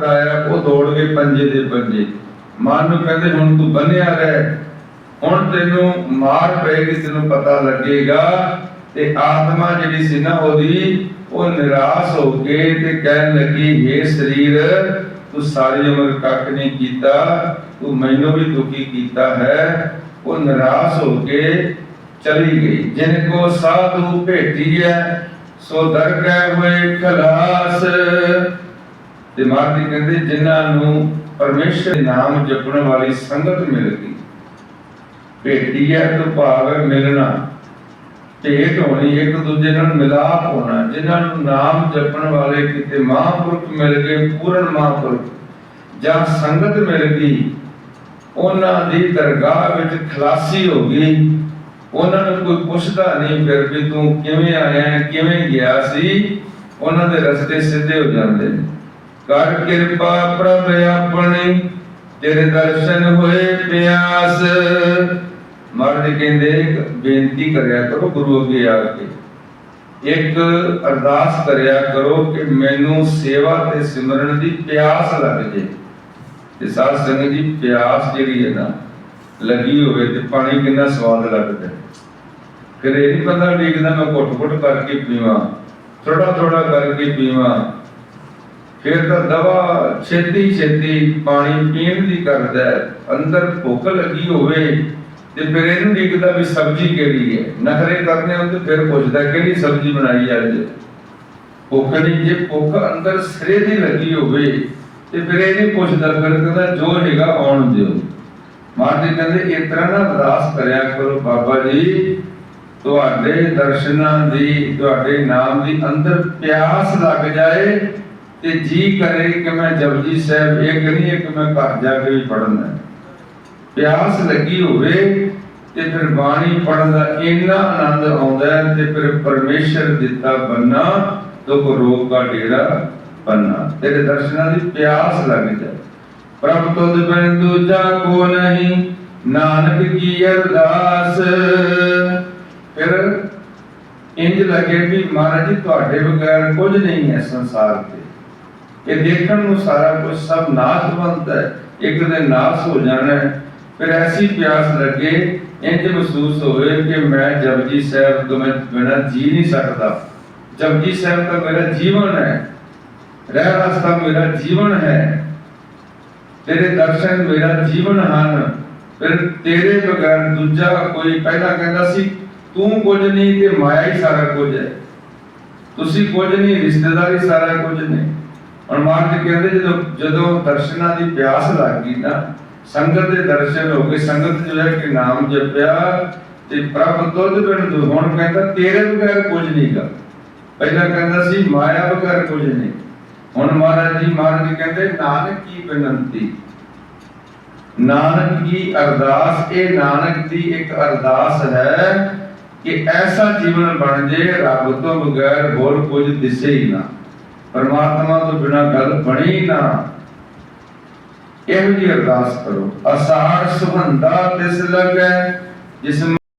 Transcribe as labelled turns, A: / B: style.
A: ਕਰਾਇਆ ਉਹ ਦੌੜ ਗਏ ਪੰਜੇ ਦੇ ਪੰਜੇ। ਮਾਂ ਨੂੰ ਕਹਿੰਦੇ, ਹੁਣ ਤੂੰ ਬੰਨਿਆ ਰਹਿ। ਹੁਣ ਤੈਨੂੰ ਮਾਰ ਪਏਗੀ ਤੈਨੂੰ ਪਤਾ ਲੱਗੇਗਾ ਤੇ ਆਤਮਾ ਜਿਹੜੀ ਸੀ ਨਾ ਉਹਦੀ, ਉਹ ਨਿਰਾਸ਼ ਹੋ ਕੇ ਤੇ ਕਹਿਣ ਲੱਗੀ हे ਸਰੀਰ, ਤੂੰ ਸਾਰੀ ਉਮਰ ਕੱਖ ਨਹੀਂ ਕੀਤਾ, ਤੂੰ ਮੈਨੂੰ ਵੀ ਦੁਖੀ ਕੀਤਾ ਹੈ। ਉਹ ਨਿਰਾਸ਼ ਹੋ ਕੇ ਚਲੀ ਗਈ। ਜਿਨ ਕੋ ਸਾਧੂ ਭੇਟੀ ਹੈ ਸੋ ਦਰਗਹਿ ਹੋਏ ਖਲਾਸ। ਤੇ ਮਾਰਦੀ ਕਹਿੰਦੇ, ਜਿਨ੍ਹਾਂ ਨੂੰ ਪਰਮੇਸ਼ਰ ਦੇ ਨਾਮ ਜਪਣ ਵਾਲੀ ਸੰਗਤ ਮਿਲ ਭੇਟੀ ਹੈ? ਤੋਂ ਭਾਵ ਹੈ ਮਿਲਣਾ। ਭੇਟ ਹੋਣੀ, ਇੱਕ ਦੂਜੇ ਨਾਲ ਮਿਲਾਪ ਹੋਣਾ। ਜਿਨ੍ਹਾਂ ਨੂੰ ਨਾਮ ਜਪਣ ਵਾਲੇ ਕਿਤੇ ਮਹਾਂਪੁਰਖ ਮਿਲ ਗਏ, ਪੂਰਨ ਮਹਾਂਪੁਰਖ, ਜਾਂ ਸੰਗਤ ਮਿਲ ਗਈ, ਉਹਨਾਂ ਦੀ ਦਰਗਾਹ ਵਿੱਚ ਖਲਾਸੀ ਹੋ ਗਈ, ਉਹਨਾਂ ਨੂੰ ਕੋਈ ਪੁੱਛਦਾ ਨਹੀਂ, ਫਿਰ ਵੀ ਤੂੰ ਕਿਵੇਂ ਆਇਆ, ਕਿਵੇਂ ਗਿਆ ਸੀ? ਉਹਨਾਂ ਦੇ ਰਸਤੇ ਸਿੱਧੇ ਹੋ ਜਾਂਦੇ ਨੇ। ਕਰ ਕਿਰਪਾ ਪ੍ਰਭ ਆਪਣੀ ਤੇਰੇ ਦਰਸ਼ਨ ਹੋਏ ਪਿਆਸ। ਮਰਦ ਕਹਿੰਦੇ, ਬੇਨਤੀ ਕਰਿਆ ਕਰੋ ਗੁਰੂ ਅੱਗੇ ਆ ਕੇ। ਇੱਕ ਅਰਦਾਸ ਕਰਿਆ ਕਰੋ ਕਿ ਮੈਨੂੰ ਸੇਵਾ ਤੇ ਸਿਮਰਨ ਦੀ ਪਿਆਸ ਲੱਗ ਜੇ। ਤੇ ਸਾਧ ਸੰਗਤ ਜੀ, ਪਿਆਸ ਜਿਹੜੀ ਹੈ ਨਾ, ਲੱਗੀ ਹੋਵੇ ਤੇ ਪਾਣੀ ਕਿੰਨਾ ਸਵਾਦ ਲੱਗਦਾ। ਹੈ। ਫਿਰ ਨਹੀਂ ਪਤਾ ਡਿੱਗਦਾ ਮੈਂ ਘੁੱਟ-ਘੁੱਟ ਕਰਕੇ ਪੀਵਾਂ ਥੋੜਾ ਥੋੜਾ ਕਰਕੇ ਪੀਵਾਂ। ਫਿਰ ਤਾਂ ਦਵਾ ਛੇਤੀ ਛੇਤੀ ਪਾਣੀ ਪੀਣ ਦੀ ਕਰਦਾ ਅੰਦਰ ਭੁੱਖ ਲੱਗੀ ਹੋਵੇ ਤੇ ਫਿਰ ਇਹਨੂੰ ਡਿੱਗਦਾ ਵੀ ਸਬਜ਼ੀ ਕਿਹੜੀ ਹੈ? ਨਖਰੇ ਕਰਨੇ ਹੁੰਦੇ ਫਿਰ ਪੁੱਛਦਾ ਕਿਹੜੀ ਸਬਜ਼ੀ ਬਣਾਈ ਅੱਜ? ਭੁੱਖ ਨਹੀਂ, ਜੇ ਭੁੱਖ ਅੰਦਰ ਸਿਰੇ ਦੀ ਲੱਗੀ ਹੋਵੇ ਤੇ ਫਿਰ ਇਹ ਨਹੀਂ ਪੁੱਛਦਾ, ਫਿਰ ਕਹਿੰਦਾ ਜੋ ਹੈਗਾ ਆਉਣ ਦਿਓ। ਮਾਰਦੇ ਕਹਿੰਦੇ, ਇਸ ਤਰ੍ਹਾਂ ਨਾ ਅਰਦਾਸ ਕਰਿਆ ਕਰੋ ਬਾਬਾ ਜੀ, ਤੁਹਾਡੇ ਦਰਸ਼ਨਾਂ ਦੀ, ਤੁਹਾਡੇ ਨਾਮ ਦੀ ਅੰਦਰ ਪਿਆਸ ਲੱਗ ਜਾਏ ਤੇ ਜੀ ਕਰੇ ਕਿ ਮੈਂ ਜਪਜੀ ਸਾਹਿਬ, ਇੱਕ ਨਹੀਂ, ਇੱਕ ਮੈਂ ਘਰ ਜਾ ਕੇ ਵੀ ਪੜਨਾ ਪਿਆਸ ਲੱਗੀ ਹੋਵੇ ਤੇ ਫਿਰ ਬਾਣੀ ਪੜਨ ਦਾ ਇੰਨਾ ਆਨੰਦ ਆਉਂਦਾ ਹੈ ਤੇ ਫਿਰ ਪਰਮੇਸ਼ਰ ਦਿੱਤਾ ਬੰਨਾ, ਦੁੱਖ, ਰੋਗ ਦਾ ਡੇਰਾ ਬੰਨਾ। ਤੇਰੇ ਦਰਸ਼ਨਾਂ ਦੀ ਪਿਆਸ ਲੱਗ ਜਾਏ। ਪ੍ਰਭ ਤੁਧ ਬਿਨ ਦੂਜਾ ਕੋ ਨਹੀਂ, ਨਾਨਕ ਕੀ ਅਰਦਾਸ? ਫਿਰ ਇੰਜ ਲੱਗੇ ਵੀ ਮਹਾਰਾਜ ਜੀ, ਤੁਹਾਡੇ ਬਗੈਰ ਕੁਝ ਨਹੀਂ ਹੈ ਸੰਸਾਰ ਤੇ। ਇਹ ਦੇਖਣ ਨੂੰ ਸਾਰਾ ਕੁਝ ਸਭ ਨਾਸ਼ਵੰਤ ਹੈ, ਇੱਕ ਦਿਨ ਨਾਸ਼ ਹੋ ਜਾਣਾ ਹੈ। ਫਿਰ ਐਸੀ ਪਿਆਸ ਲੱਗੇ ਇੰਜ ਮਹਿਸੂਸ ਹੋਵੇ ਕਿ ਮੈਂ ਜਪਜੀ ਸਾਹਿਬ ਤੋਂ ਮੈਂ ਬਿਨਾਂ ਜੀ ਨਹੀਂ ਸਕਦਾ। ਜਪਜੀ ਸਾਹਿਬ ਤਾਂ ਮੇਰਾ ਜੀਵਨ ਹੈ। ਰਹਿ ਰਸਤਾ ਮੇਰਾ ਜੀਵਨ ਹੈ। ਤੇਰੇ ਦਰਸ਼ਨ ਮੇਰਾ ਜੀਵਨ ਹਨ। ਫਿਰ ਤੇਰੇ ਬਗੈਰ ਦੂਜਾ ਕੋਈ ਪਹਿਲਾਂ ਕਹਿੰਦਾ ਸੀ, ਤੂੰ ਕੁਝ ਨਹੀਂ ਤੇ ਮਾਇਆ ਹੀ ਸਾਰਾ ਕੁਝ ਹੈ। ਤੁਸੀਂ ਕੁਝ ਨਹੀਂ, ਰਿਸ਼ਤੇਦਾਰੀ ਸਾਰਾ ਕੁਝ ਨੇ। ਹੁਣ ਮਾਰਜ ਕਹਿੰਦੇ ਜਦੋਂ ਜਦੋਂ ਦਰਸ਼ਨਾਂ ਦੀ ਪਿਆਸ ਲੱਗ ਨਾ, ਸੰਗਤ ਦੇ ਦਰਸ਼ਨ ਹੋ ਗਏ, ਸੰਗਤ ਜੋ ਹੈ ਕਿ ਨਾਮ ਜਪਿਆ ਤੇ ਪ੍ਰਭ ਤੁਧ ਬਿਨ ਹੁਣ ਕਹਿੰਦਾ ਤੇਰੇ ਬਗੈਰ ਕੁਝ ਨਹੀਂਗਾ ਪਹਿਲਾਂ ਕਹਿੰਦਾ ਸੀ, ਮਾਇਆ ਬਗੈਰ ਕੁਝ ਨਹੀਂ। ਹੁਣ ਮਹਾਰਾਜ ਜੀ ਮਹਾਰਾਜ ਜੀ ਕਹਿੰਦੇ, ਨਾਨਕ ਕੀ ਬੇਨੰਤੀ? ਨਾਨਕ ਕੀ ਅਰਦਾਸ? ਇਹ ਨਾਨਕ ਦੀ ਇੱਕ ਅਰਦਾਸ ਹੈ ਕਿ ਐਸਾ ਜੀਵਨ ਬਣ ਜੇ, ਰੱਬ ਤੋਂ ਬਗੈਰ ਹੋਰ ਕੁਝ ਦਿਸੇ ਹੀ ਨਾ। ਪਰਮਾਤਮਾ ਤੋਂ ਬਿਨਾ ਗੱਲ ਬਣੀ ਨਾ। ਇਹੋ ਜੀ ਅਰਦਾਸ ਕਰੋ। ਅਸਾਰ ਸੁਹੰਦਾ ਤਿਸ ਲਗੈ, ਜਿਸ